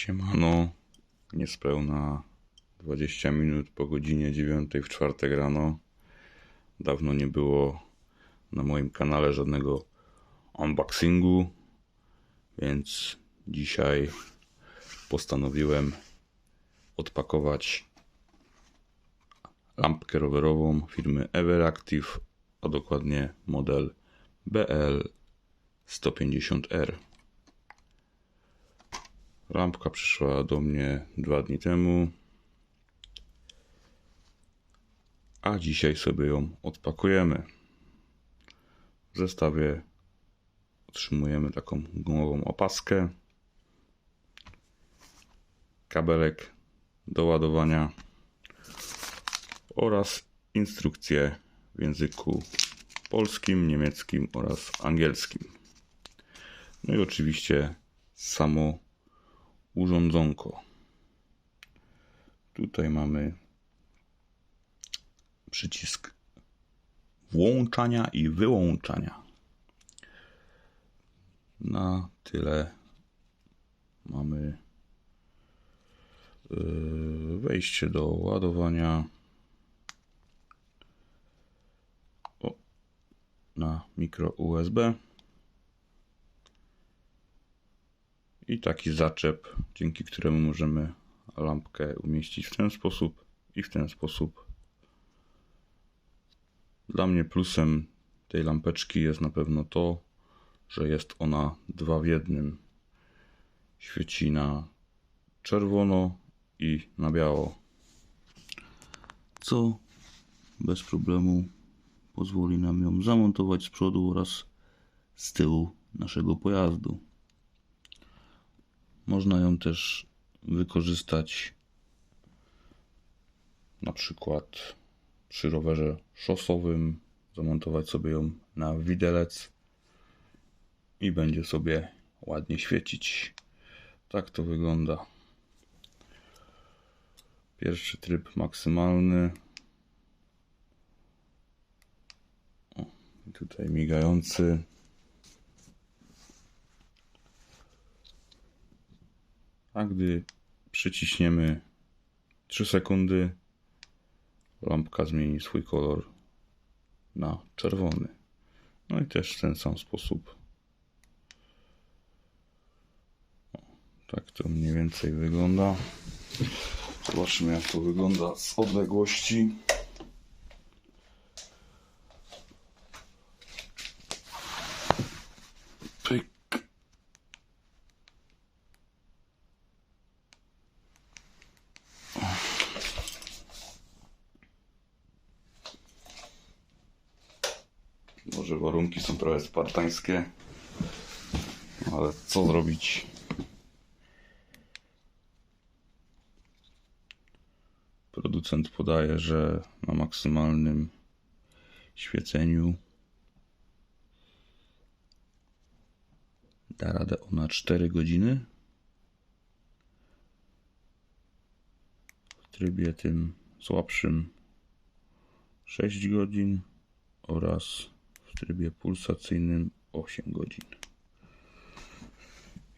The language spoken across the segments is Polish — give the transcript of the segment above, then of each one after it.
Siemano, niespełna 20 minut po godzinie 9 w czwartek rano. Dawno nie było na moim kanale żadnego unboxingu, więc dzisiaj postanowiłem odpakować lampkę rowerową firmy Everactive, a dokładnie model BL 150R. Lampka przyszła do mnie dwa dni temu. A dzisiaj sobie ją odpakujemy. W zestawie otrzymujemy taką gumową opaskę, kabelek do ładowania oraz instrukcję w języku polskim, niemieckim oraz angielskim. No i oczywiście samo urządzonko. Tutaj mamy przycisk włączania i wyłączania. Na tyle mamy yy, wejście do ładowania o, na mikro USB. I taki zaczep, dzięki któremu możemy lampkę umieścić w ten sposób i w ten sposób. Dla mnie plusem tej lampeczki jest na pewno to, że jest ona dwa w jednym. Świeci na czerwono i na biało. Co bez problemu pozwoli nam ją zamontować z przodu oraz z tyłu naszego pojazdu. Można ją też wykorzystać na przykład przy rowerze szosowym, zamontować sobie ją na widelec i będzie sobie ładnie świecić. Tak to wygląda. Pierwszy tryb maksymalny. O, tutaj migający. A gdy przyciśniemy 3 sekundy, lampka zmieni swój kolor na czerwony. No i też w ten sam sposób. O, tak to mniej więcej wygląda. Zobaczmy jak to wygląda z odległości. Może warunki są trochę spartańskie, ale co zrobić? Producent podaje, że na maksymalnym świeceniu da radę ona 4 godziny. W trybie tym słabszym 6 godzin oraz trybie pulsacyjnym 8 godzin.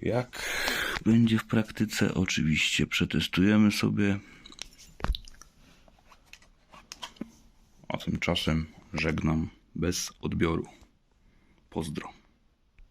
Jak będzie w praktyce? Oczywiście przetestujemy sobie. A tymczasem żegnam bez odbioru. Pozdro.